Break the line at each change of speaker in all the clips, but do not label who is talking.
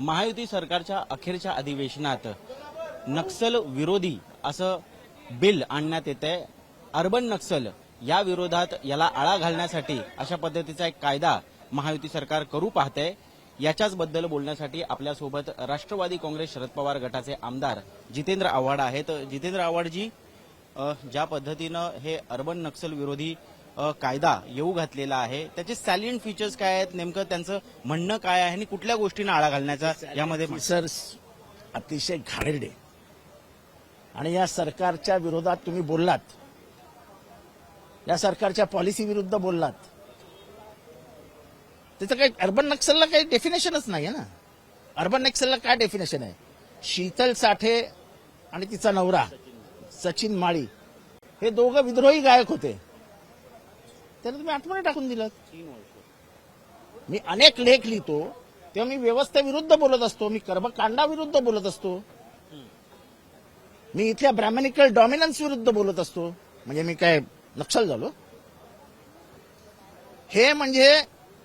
महायुती सरकारच्या अखेरच्या अधिवेशनात नक्सल विरोधी असं बिल आणण्यात येत आहे अर्बन नक्सल या विरोधात याला आळा घालण्यासाठी अशा पद्धतीचा एक कायदा महायुती सरकार करू पाहते याच्याच बद्दल बोलण्यासाठी आपल्यासोबत राष्ट्रवादी काँग्रेस शरद पवार गटाचे आमदार जितेंद्र आव्हाड आहेत. जितेंद्र आव्हाडजी ज्या पद्धतीनं हे अर्बन नक्सल विरोधी कायदा येऊ घातलेला आहे. त्याचे सॅलियंट फीचर्स काय आहेत? नेमकं त्यांचं म्हणणं काय आहे? आणि कुठल्या गोष्टींना आळा घालण्याचा यामध्ये
फीचर्स अतिशय घाणेरडे आणि या सरकारच्या विरोधात तुम्ही बोललात. या सरकारच्या पॉलिसी विरुद्ध बोललात. त्याचं काही अर्बन नक्सलला काही डेफिनेशनच नाही आहे ना? अर्बन नक्सलला काय डेफिनेशन आहे? शीतल साठे आणि तिचा नवरा सचिन माळी. हे दोघं विद्रोही गायक होते. त्याला तुम्ही आठवणी टाकून दिलं. मी अनेक लेख लिहितो तेव्हा मी व्यवस्थेविरुद्ध बोलत असतो मी कर्मकांडाविरुद्ध बोलत असतो. मी इथल्या ब्रॅह्मनिकल डॉमिनन्स विरुद्ध बोलत असतो. म्हणजे मी काय नक्षल झालो? हे म्हणजे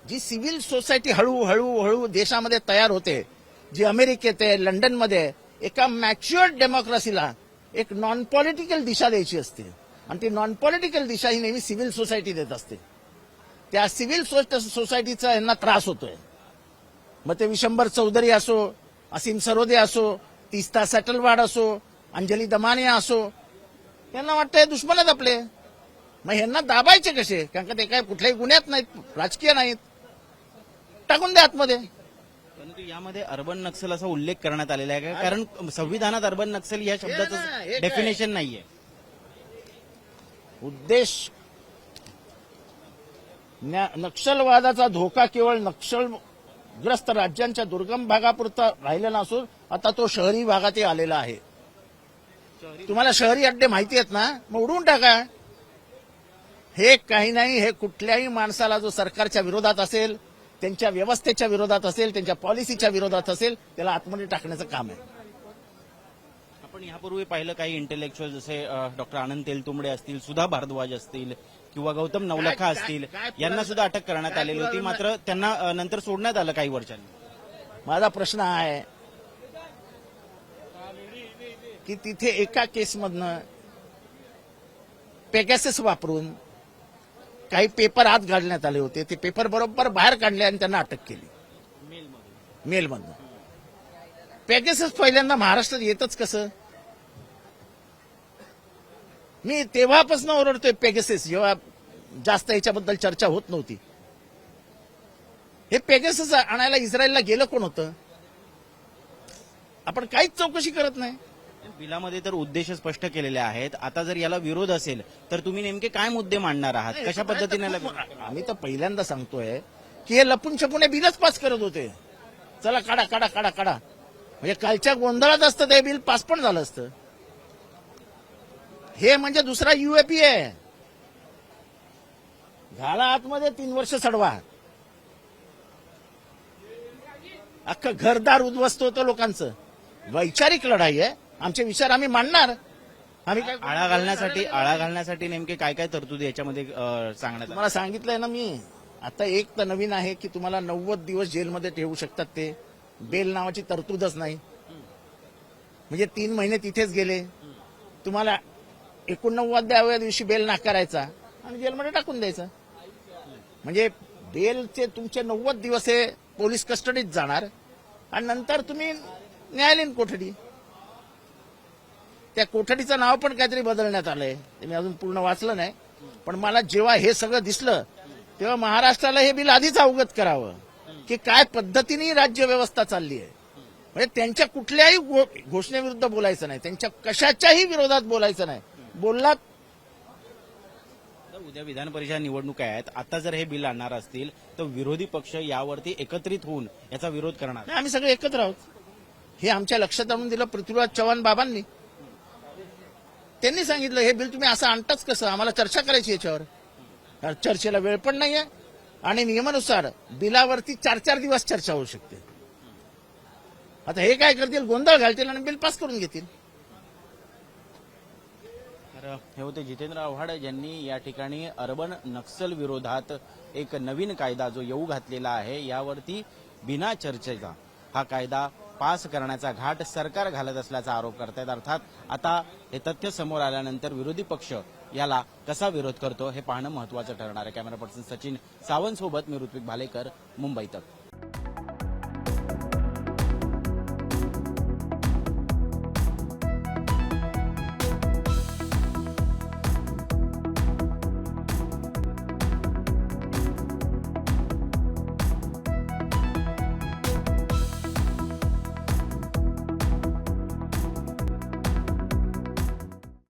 जी सिव्हिल सोसायटी हळूहळू हळू देशामध्ये तयार होते जी अमेरिकेत आहे लंडनमध्ये एका मॅच्युअर्ड डेमोक्रेसीला एक नॉन पॉलिटिकल दिशा द्यायची असते. आणि ती नॉन पॉलिटिकल दिशा ही नेहमी सिव्हिल सोसायटी देत असते. त्या सिव्हिल सोसायटीचा यांना त्रास होतोय. मग ते विशंभर चौधरी असो असीम सरोदे असो तीस्ता सॅटलवाड असो अंजली दमानिया असो यांना वाटतंय दुश्मन आहेत आपले. मग यांना दाबायचे कसे? कारण का ते काय कुठल्याही गुन्ह्यात नाहीत राजकीय नाहीत. टाकून द्या आतमध्ये.
परंतु यामध्ये अर्बन नक्सल असा उल्लेख करण्यात आलेला आहे. कारण संविधानात अर्बन नक्सल या शब्दाचं? डेफिनेशन नाहीये.
उद्देश. नक्षलवादाचा धोका केवळ नक्षलग्रस्त राज्यांच्या दुर्गम भागापुरता राहिला नसून आता तो शहरी भागातही आलेला आहे. तुम्हाला शहरी अड्डे माहिती आहेत ना? मग उडवून टाका. हे काही नाही हे कुठल्याही माणसाला जो सरकारच्या विरोधात असेल त्यांच्या व्यवस्थेच्या विरोधात असेल त्यांच्या पॉलिसीच्या विरोधात असेल त्याला आतमध्ये टाकण्याचं काम आहे.
आपण यापूर्वी पाहिलं काही इंटेलेक्च्युअल जसे डॉक्टर आनंद तेलतुंबडे असतील सुधा भारद्वाज असतील किंवा गौतम नवलखा असतील यांना सुद्धा अटक करण्यात आलेली होती. मात्र त्यांना नंतर सोडण्यात आलं काही वर्षांनी.
माझा प्रश्न हा आहे की तिथे एका केसमधनं पेगॅसेस वापरून काही पेपर आत घालण्यात आले होते. ते पेपर बरोबर बाहेर काढले आणि त्यांना अटक केली. मेलमधनं. पेगॅसेस पहिल्यांदा महाराष्ट्रात येतच कसं? मी तेव्हापासून ओरडतोय पेगॅसेस जेव्हा जास्त याच्याबद्दल चर्चा होत नव्हती. हे पेगॅसस आणायला इस्रायलला गेलं कोण होतं? आपण काहीच चौकशी करत नाही.
बिलामध्ये तर उद्देश स्पष्ट केलेले आहेत. आता जर याला विरोध असेल तर तुम्ही नेमके काय मुद्दे मांडणार आहात? कशा पद्धतीने?
आम्ही तर पहिल्यांदा सांगतोय की हे लपून छपून हे बिलच पास करत होते. चला काढा काढा काढा काढा. म्हणजे कालच्या गोंधळात असतं ते बिल पास पण झालं असतं. हे म्हणजे दुसरा युएपी आहे. घाला आतमध्ये तीन वर्ष सडवा अख्खं घरदार उद्ध्वस्त होतं लोकांचं. वैचारिक लढाई आहे. आमचे विचार आम्ही मांडणार. आम्ही काय
आळा घालण्यासाठी आळा घालण्यासाठी नेमके काय काय तरतुदी याच्यामध्ये अ, सांगण्यात आल्या?
तुम्हाला सांगितलंय ना मी. आता एक तर नवीन आहे की तुम्हाला नव्वद दिवस जेलमध्ये ठेवू शकतात ते. बेल नावाची तरतूदच नाही. म्हणजे तीन महिने तिथेच गेले. तुम्हाला एकोणनव्वदाव्या दिवशी बेल नाकारायचा आणि जेलमध्ये टाकून द्यायचा. म्हणजे बेलचे तुमचे नव्वद दिवस हे पोलीस कस्टडीत जाणार आणि नंतर तुम्ही न्यायालयीन कोठडी. त्या कोठडीचं नाव पण काहीतरी बदलण्यात आलंय. ते मी अजून पूर्ण वाचलं नाही. पण मला जेव्हा हे सगळं दिसलं तेव्हा महाराष्ट्राला हे बिल आधीच अवगत करावं की काय पद्धतीने राज्य व्यवस्था चालली आहे. म्हणजे त्यांच्या कुठल्याही घोषणेविरुद्ध बोलायचं नाही. त्यांच्या कशाच्याही विरोधात बोलायचं नाही. बोललात?
उद्या विधान परिषद निवडणुका आहेत. आता जर हे बिल आणणार असतील तर विरोधी पक्ष यावरती एकत्रित होऊन याचा विरोध करणार.
नाही, आम्ही सगळे एकत्र आहोत. हे आमच्या लक्षात आणून दिलं पृथ्वीराज चव्हाण बाबांनी. त्यांनी सांगितलं हे बिल तुम्ही असं आणताच कसं? आम्हाला चर्चा करायची याच्यावर. चर्चेला वेळ पण नाहीये. आणि नियमानुसार बिलावरती चार चार दिवस चर्चा होऊ शकते. आता हे काय करतील? गोंधळ घालतील आणि बिल पास करून घेतील.
हे होते जितेंद्र आव्हाड ज्यांनी या ठिकाणी अर्बन नक्सल विरोधात एक नवीन कायदा जो येऊ घातलेला आहे यावरती बिना चर्चेचा हा कायदा पास करण्याचा घाट सरकार घालत असल्याचा आरोप करतायत. अर्थात आता हे तथ्य समोर आल्यानंतर विरोधी पक्ष याला कसा विरोध करतो हे पाहणं महत्वाचं ठरणार आहे. कॅमेरा पर्सन सचिन सावंत सोबत मी ऋत्विक भालेकर मुंबई तक.